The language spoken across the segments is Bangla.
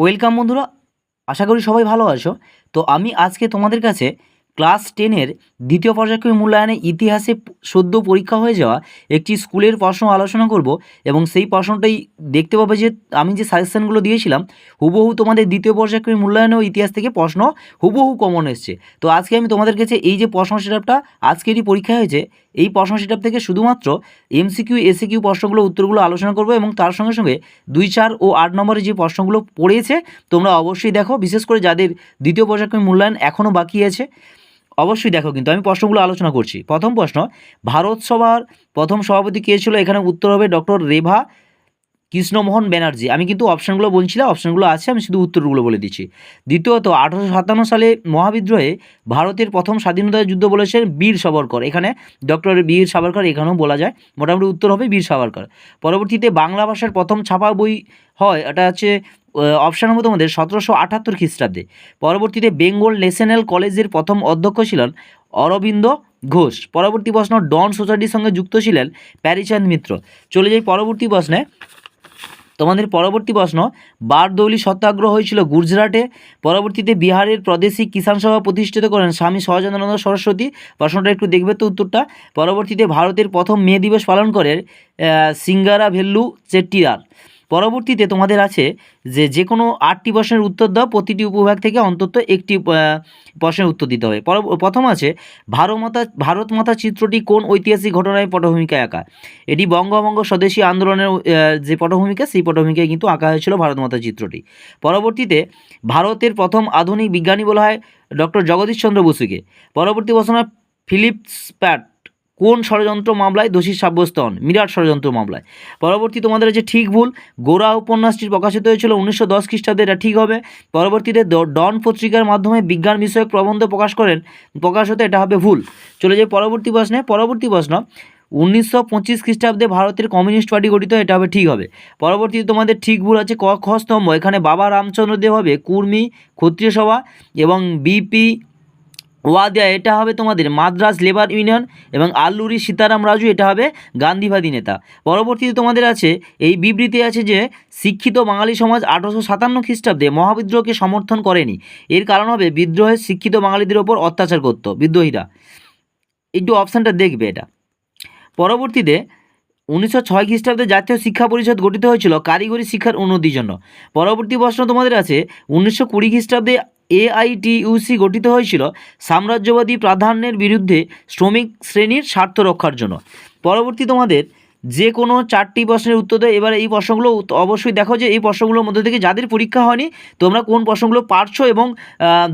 ওয়েলকাম বন্ধুরা আশা করি সবাই ভালো আছো। তো আমি আজকে তোমাদের কাছে ক্লাস টেনের দ্বিতীয় পর্যায়ক্রমিক মূল্যায়নে ইতিহাসে সদ্য পরীক্ষা হয়ে যাওয়া একটি স্কুলের প্রশ্ন আলোচনা করব এবং সেই প্রশ্নটাই দেখতে পাবে যে আমি যে সাজেশনগুলো দিয়েছিলাম, হুবহু তোমাদের দ্বিতীয় পর্যায়ক্রমিক মূল্যায়নেও ইতিহাস থেকে প্রশ্ন হুবহু কমন এসছে। তো আজকে আমি তোমাদের কাছে এই যে প্রশ্ন সেটআপটা আজকেরই পরীক্ষা হয়েছে, এই প্রশ্ন সেটআপ থেকে শুধুমাত্র এমসিকিউ এসিকিউ প্রশ্নগুলো, উত্তরগুলো আলোচনা করব এবং তার সঙ্গে সঙ্গে দুই, চার ও আট নম্বরে যে প্রশ্নগুলো পড়েছে তোমরা অবশ্যই দেখো। বিশেষ করে যাদের দ্বিতীয় পর্যায়ক্রমিক মূল্যায়ন এখনও বাকি আছে অবশ্যই দেখো কিন্তু আমি প্রশ্নগুলো আলোচনা করছি। প্রথম প্রশ্ন, ভারত সভার প্রথম সভাপতি কে ছিল? এখানে উত্তর হবে ডক্টর রেভা কৃষ্ণমোহন ব্যানার্জি। আমি কিন্তু অপশানগুলো বলছিলাম অপশানগুলো আছে, আমি শুধু উত্তরগুলো বলে দিচ্ছি। দ্বিতীয়ত, আঠারোশো সাতান্ন সালে মহাবিদ্রোহে ভারতের প্রথম স্বাধীনতা যুদ্ধ বলেছেন বীর সাবরকর। এখানে ডক্টর বীর সাবরকর এখানেও বলা যায়। মোটামুটি উত্তর হবে বীর সাবরকর। পরবর্তীতে বাংলা ভাষার প্রথম ছাপা বই হয় এটা হচ্ছে অপশান হবে তোমাদের সতেরোশো আটাত্তর খ্রিস্টাব্দে। পরবর্তীতে বেঙ্গল ন্যাশনাল কলেজের প্রথম অধ্যক্ষ ছিলেন অরবিন্দ ঘোষ। পরবর্তী প্রশ্ন, ডন সোসাইটির সঙ্গে যুক্ত ছিলেন প্যারিচাঁদ মিত্র। চলে যাই পরবর্তী প্রশ্নে। তোমাদের পরবর্তী প্রশ্ন, বারদৌলি সত্যাগ্রহ হয়েছিল গুজরাটে, পরবর্তীতে বিহারের প্রদেশিক কিষাণ সভা প্রতিষ্ঠিত করেন স্বামী সহজানন্দ সরস্বতী। প্রশ্নটা একটু দেখবে তো উত্তরটা। পরবর্তীতে ভারতের প্রথম মে দিবস পালন করে সিঙ্গারা ভেল্লু চেট্টিয়ার পরবর্তীতে তোমাদের আছে যে যে কোনো আটটি প্রশ্নের উত্তর দাও, প্রতিটি উপভাগ থেকে অন্তত একটি প্রশ্নের উত্তর দিতে হবে। পর- প্রথম আছে ভারত মাতা ভারত চিত্রটি কোন ঐতিহাসিক ঘটনায় পটভূমিকায় আঁকা? এটি বঙ্গভঙ্গ স্বদেশী আন্দোলনের যে পটভূমিকা, সেই পটভূমিকায় কিন্তু আঁকা হয়েছিল ভারত মাতা চিত্রটি। পরবর্তীতে ভারতের প্রথম আধুনিক বিজ্ঞানী বলা হয় ডক্টর জগদীশ চন্দ্র বসুকে। পরবর্তী প্রশ্ন ফিলিপস প্যাট কোন ষড়যন্ত্র মামলায় দোষী সাব্যস্ত হন? মিরাট ষড়যন্ত্র মামলায়। পরবর্তী তোমাদের আছে ঠিক ভুল। গোরা উপন্যাসটি প্রকাশিত হয়েছিল উনিশশো দশ খ্রিস্টাব্দে, এটা ঠিক হবে। পরবর্তীতে ডন পত্রিকার মাধ্যমে বিজ্ঞান বিষয়ক প্রবন্ধ প্রকাশ করেন। প্রকাশ হতে এটা হবে ভুল। চলে যাই পরবর্তী প্রশ্নে। পরবর্তী প্রশ্ন, উনিশশো পঁচিশ খ্রিস্টাব্দে ভারতের কমিউনিস্ট পার্টি গঠিত, এটা হবে ঠিক হবে। পরবর্তীতে তোমাদের ঠিক ভুল আছে ক খ স্তম্ভ। এখানে বাবা রামচন্দ্র দেব হবে কুর্মী, ক্ষত্রিয় সভা এবং বিপি ওয়াদিয়া, এটা হবে তোমাদের মাদ্রাস, লেবার ইউনিয়ন এবং আল্লুরি, সীতারাম রাজু, এটা হবে গান্ধীবাদী নেতা। পরবর্তীতে তোমাদের আছে, এই বিবৃতি আছে যে, শিক্ষিত বাঙালি সমাজ আঠারোশো সাতান্ন খ্রিস্টাব্দে মহাবিদ্রোহকে সমর্থন করেনি। এর কারণ হবে বিদ্রোহে শিক্ষিত বাঙালিদের ওপর অত্যাচার করত, বিদ্রোহীরা। একটু অপশানটা দেখবে এটা। পরবর্তীতে, উনিশশো ছয় খ্রিস্টাব্দে জাতীয় শিক্ষা পরিষদ গঠিত হয়েছিল কারিগরি শিক্ষার উন্নতির জন্য। পরবর্তী প্রশ্ন তোমাদের আছে, উনিশশো কুড়ি খ্রিস্টাব্দে এআইটিইউসি গঠিত হয়েছিল সাম্রাজ্যবাদী প্রাধান্যের বিরুদ্ধে শ্রমিক শ্রেণির স্বার্থ রক্ষার জন্য। পরবর্তী তোমাদের যে কোনো চারটি প্রশ্নের উত্তর দেয় এবার এই প্রশ্নগুলো অবশ্যই দেখো যে এই প্রশ্নগুলোর মধ্যে থেকে যাদের পরীক্ষা হয়নি, তোমরা কোন প্রশ্নগুলো পারছ এবং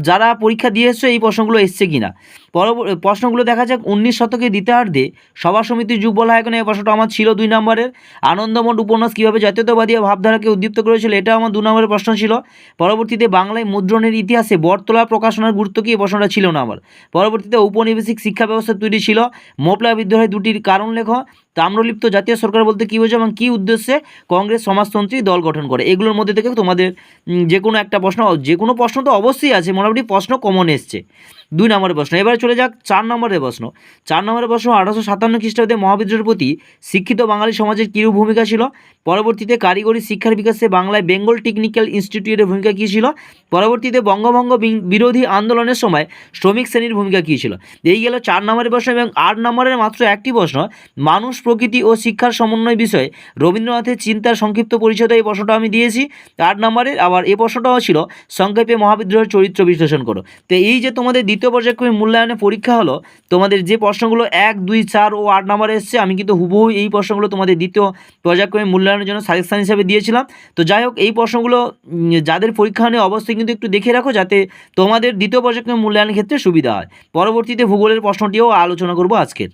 যারা পরীক্ষা দিয়ে এসছো এই প্রশ্নগুলো এসছে কিনা। পরবর্তী প্রশ্নগুলো দেখা যাক, উনিশ শতকের দ্বিতীয়ার্ধে সভা সমিতির যুগ বলা হয় এই প্রশ্নটা আমার ছিল দুই নম্বরের। আনন্দমঠ উপন্যাস কীভাবে জাতীয়তাবাদী ভাবধারাকে উদ্দীপ্ত করেছিল এটা আমার দু নম্বরের প্রশ্ন ছিল। পরবর্তীতে বাংলায় মুদ্রণের ইতিহাসে বটতলা প্রকাশনার গুরুত্ব কি এই প্রশ্নটা ছিল না আমার। পরবর্তীতে উপনিবেশিক শিক্ষা ব্যবস্থা তৈরি ছিল, মোপলা বিদ্রোহের দুটির কারণ লেখ, তাম্রলিপ্ত জাতীয় সরকার বলতে কী বোঝো এবং কী উদ্দেশ্যে কংগ্রেস সমাজতন্ত্রী দল গঠন করে? এগুলোর মধ্যে থেকে তোমাদের যে কোনো একটা প্রশ্ন যে কোনো প্রশ্ন তো অবশ্যই আছে, মোটামুটি প্রশ্ন কমন এসছে। দুই নম্বরের প্রশ্ন, এবারে চলে যাক চার নম্বরের প্রশ্ন। চার নম্বরের প্রশ্ন, আঠারোশো সাতান্ন খ্রিস্টাব্দে মহাবিদ্রোহের প্রতি শিক্ষিত বাঙালি সমাজের কী ভূমিকা ছিল? পরবর্তীতে কারিগরি শিক্ষার বিকাশে বাংলায় বেঙ্গল টেকনিক্যাল ইনস্টিটিউটের ভূমিকা কী ছিল? পরবর্তীতে বঙ্গভঙ্গ বিরোধী আন্দোলনের সময় শ্রমিক শ্রেণির ভূমিকা কী ছিল? এই গেল চার নম্বরের প্রশ্ন এবং আট নম্বরের মাত্র একটি প্রশ্ন। মানুষ, প্রকৃতি ও শিক্ষার সমন্বয় বিষয়ে রবীন্দ্রনাথের চিন্তার সংক্ষিপ্ত পরিচয় এই প্রশ্নটা আমি দিয়েছি। আট নম্বরের আবার এই প্রশ্নটাও ছিল, সংক্ষেপে মহাবিদ্রোহের চরিত্র বিশ্লেষণ করো। তো এই যে তোমাদের দ্বিতীয় পর্যায়ক্রমে মূল্যায়নে পরীক্ষা হলো, তোমাদের যে প্রশ্নগুলো এক, দুই, চার ও আট নম্বরে এসছে, আমি কিন্তু হুবহু এই প্রশ্নগুলো তোমাদের দ্বিতীয় পর্যায়ক্রমিক মূল্যায়নের জন্য সাজেশন হিসেবে দিয়েছিলাম। তো যাই হোক, এই প্রশ্নগুলো যাদের পরীক্ষা নিয়ে অবশ্যই কিন্তু একটু দেখে রাখো যাতে তোমাদের দ্বিতীয় প্রজেক্টের মূল্যায়নের ক্ষেত্রে সুবিধা হয়। পরবর্তীতে ভূগোলের প্রশ্নটিও আলোচনা করব আজকের।